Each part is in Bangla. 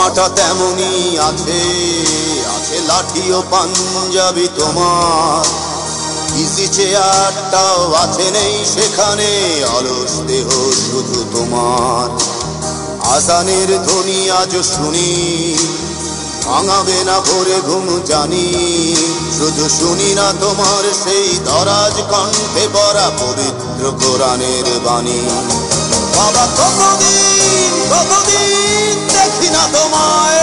চশমাটা তেমনি আছে আছে লাঠি ও পাঞ্জাবি তোমার। ইজি চেয়ারটাও আছে নেই সেখানে, অলস দেহ শুধু তোমার। আজানের ধ্বনি আজ শুনি, ভাঙাবে না ভোরে ঘুম জানি। শুধু শুনি না তোমার সেই দরাজ কণ্ঠে পড়া পবিত্র কোরআনের বাণী। বাবা, কতদিন কতদিন দেখি না তোমায়।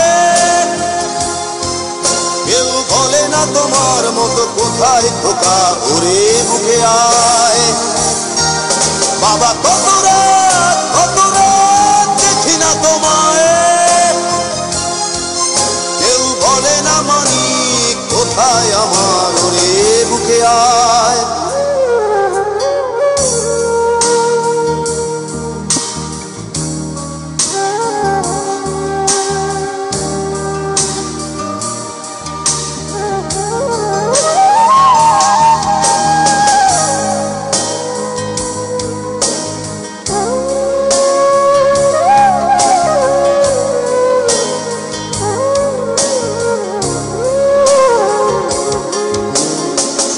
কেউ বলে না তোমার মতো কোথায় খোকা ওরে বুকে আয়। বাবা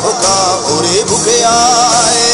খোকা ওরে বুকে আয়।